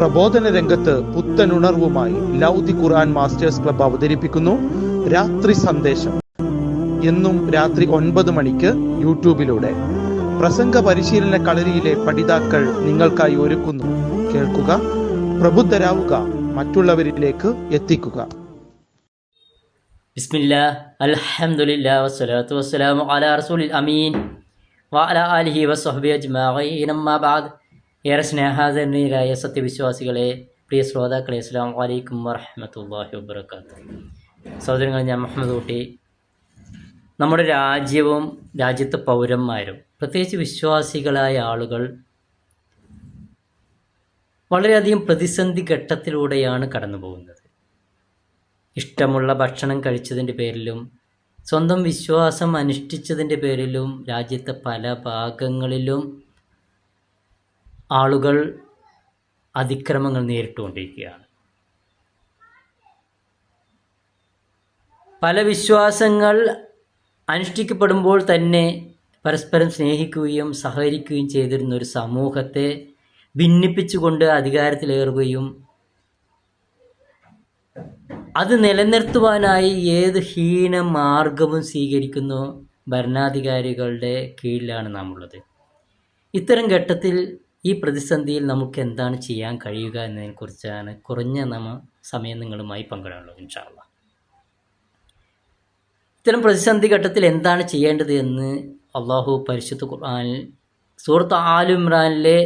പ്രബോധന രംഗത്ത് പുത്തനുണർവുമായി ലൗദി ഖുർആൻ masters club അവതരിപ്പിക്കുന്നു. രാത്രി സന്ദേശം. എന്നും രാത്രി ഒൻപത് മണിക്ക് യൂട്യൂബിലൂടെ. പ്രസംഗ പരിശീലന കളരിയിലെ പഠിതാക്കൾ നിങ്ങൾക്കായി ഒരുക്കുന്നു. കേൾക്കുക പ്രബുദ്ധരാവുക മറ്റുള്ളവരിലേക്ക് എത്തിക്കുക. ബിസ്മില്ലാ വസ്സലാത്തു വസ്സലാമു അലാ റസൂലിൽ അമീൻ. വഅല ആലിഹി വസ്ഹബി അജ്മഈൻ. അമ്മാ ഏറെ സ്നേഹാദരണീയരായ സത്യവിശ്വാസികളെ പ്രിയ ശ്രോതാക്കളെ അസ്സാം വലൈക്കും വറഹ്മത്തുള്ളാഹി വബറകാതുഹു. സഹോദരങ്ങൾ ഞാൻ മുഹമ്മദ് ഊട്ടി. നമ്മുടെ രാജ്യവും രാജ്യത്തെ പൗരന്മാരും പ്രത്യേകിച്ച് വിശ്വാസികളായ ആളുകൾ വളരെയധികം പ്രതിസന്ധി ഘട്ടത്തിലൂടെയാണ് കടന്നു പോകുന്നത് ഇഷ്ടമുള്ള ഭക്ഷണം കഴിച്ചതിന്റെ പേരിലും സ്വന്തം വിശ്വാസം അനുഷ്ഠിച്ചതിന്റെ പേരിലും രാജ്യത്തെ പല ഭാഗങ്ങളിലും ആളുകൾ അതിക്രമങ്ങൾ നേരിട്ടുകൊണ്ടിരിക്കുകയാണ്. പല വിശ്വാസങ്ങൾ അനുഷ്ഠിക്കപ്പെടുമ്പോൾ തന്നെ പരസ്പരം സ്നേഹിക്കുകയും സഹകരിക്കുകയും ചെയ്തിരുന്ന ഒരു സമൂഹത്തെ ഭിന്നിപ്പിച്ചുകൊണ്ട് അധികാരത്തിലേറുകയും അത് നിലനിർത്തുവാനായി ഏത് ഹീന മാർഗവും സ്വീകരിക്കുന്നു ഭരണാധികാരികളുടെ കീഴിലാണ് നാം ഉള്ളത് ഇത്തരം ഘട്ടത്തിൽ ഈ പ്രതിസന്ധിയിൽ നമുക്ക് എന്താണ് ചെയ്യാൻ കഴിയുക എന്നതിനെക്കുറിച്ചാണ് കുറഞ്ഞ നമ്മ സമയം നിങ്ങളുമായി പങ്കിടാനുള്ളത് ഇൻഷാല്ല ഇത്തരം പ്രതിസന്ധി ഘട്ടത്തിൽ എന്താണ് ചെയ്യേണ്ടത് എന്ന് അള്ളാഹു പരിശുദ്ധ ഖുർആനിൽ സൂറത്ത് ആലു ഇമ്രാനിലെ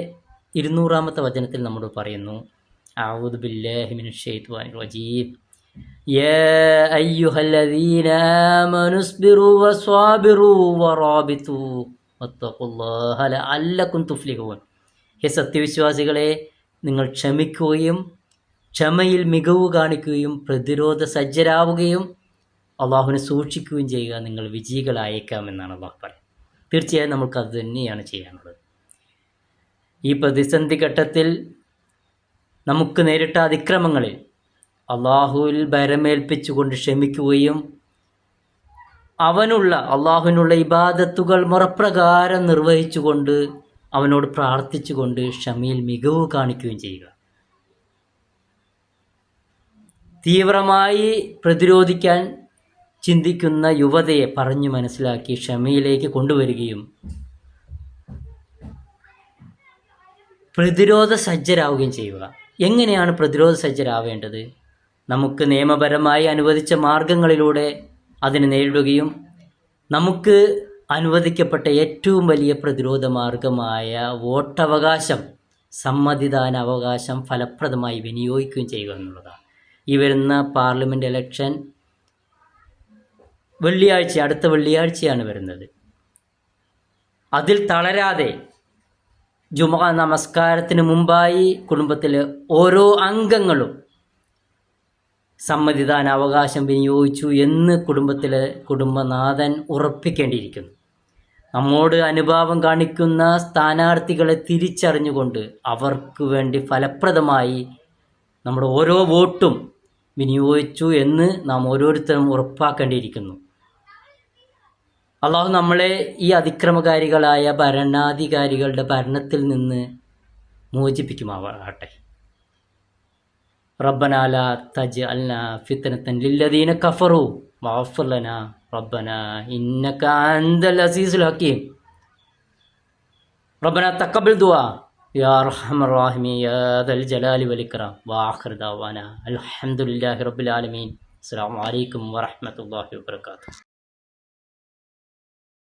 ഇരുന്നൂറാമത്തെ വചനത്തിൽ നമ്മോട് പറയുന്നു അഊദു ബില്ലാഹി മിനശ് ശൈത്വാനിർ റജീം يا أيها الذين آمنوا اصبروا وصابروا ورابطوا واتقوا الله لعلكم تفلحون ഹേ സത്യവിശ്വാസികളെ നിങ്ങൾ ക്ഷമിക്കുകയും ക്ഷമയിൽ മികവ് കാണിക്കുകയും പ്രതിരോധ സജ്ജരാവുകയും അള്ളാഹുവിനെ സൂക്ഷിക്കുകയും ചെയ്യുക നിങ്ങൾ വിജയികളായേക്കാമെന്നാണ് അള്ളാഹു പറയുന്നത്. തീർച്ചയായും നമുക്ക് അത് തന്നെയാണ് ചെയ്യാനുള്ളത്. ഈ പ്രതിസന്ധി ഘട്ടത്തിൽ നമുക്ക് നേരിട്ട അതിക്രമങ്ങളിൽ അള്ളാഹുവിൽ ഭരമേൽപ്പിച്ചുകൊണ്ട് ക്ഷമിക്കുകയും അവനുള്ള അള്ളാഹുവിനുള്ള ഇബാദത്തുകൾ മുറപ്രകാരം നിർവഹിച്ചുകൊണ്ട് അവനോട് പ്രാർത്ഥിച്ചുകൊണ്ട് ക്ഷമയിൽ മികവ് കാണിക്കുകയും ചെയ്യുക. തീവ്രമായി പ്രതിരോധിക്കാൻ ചിന്തിക്കുന്ന യുവതയെ പറഞ്ഞു മനസ്സിലാക്കി ക്ഷമയിലേക്ക് കൊണ്ടുവരികയും പ്രതിരോധ സജ്ജരാവുകയും ചെയ്യുക. എങ്ങനെയാണ് പ്രതിരോധ സജ്ജരാവേണ്ടത്? നമുക്ക് നിയമപരമായി അനുവദിച്ച മാർഗങ്ങളിലൂടെ അതിനെ നേരിടുകയും നമുക്ക് അനുവദിക്കപ്പെട്ട ഏറ്റവും വലിയ പ്രതിരോധ മാർഗമായ വോട്ടവകാശം സമ്മതിദാന അവകാശം ഫലപ്രദമായി വിനിയോഗിക്കുകയും ചെയ്യുക എന്നുള്ളതാണ്. ഈ വരുന്ന പാർലമെന്റ് ഇലക്ഷൻ വെള്ളിയാഴ്ച അടുത്ത വെള്ളിയാഴ്ചയാണ് വരുന്നത്. അതിൽ തളരാതെ ജുമ നമസ്കാരത്തിന് മുമ്പായി കുടുംബത്തിലെ ഓരോ അംഗങ്ങളും സമ്മതിദാന അവകാശം വിനിയോഗിച്ചു എന്ന് കുടുംബത്തിലെ കുടുംബനാഥൻ ഉറപ്പിക്കേണ്ടിയിരിക്കുന്നു. നമ്മോട് അനുഭാവം കാണിക്കുന്ന സ്ഥാനാർത്ഥികളെ തിരിച്ചറിഞ്ഞുകൊണ്ട് അവർക്ക് വേണ്ടി ഫലപ്രദമായി നമ്മുടെ ഓരോ വോട്ടും വിനിയോഗിച്ചു എന്ന് നാം ഓരോരുത്തരും ഉറപ്പാക്കേണ്ടിയിരിക്കുന്നു. അള്ളാഹു നമ്മളെ ഈ അതിക്രമകാരികളായ ഭരണാധികാരികളുടെ ഭരണത്തിൽ നിന്ന് മോചിപ്പിക്കുമാവട്ടെ ربنا لا تجعلنا فتنة للذين كفروا واغفر لنا ربنا إنك أنت العزيز الحكيم ربنا تقبل دعاء يا أرحم الراحمين يا ذا الجلال والإكرام وآخر دعوانا الحمد لله رب العالمين السلام عليكم ورحمة الله وبركاته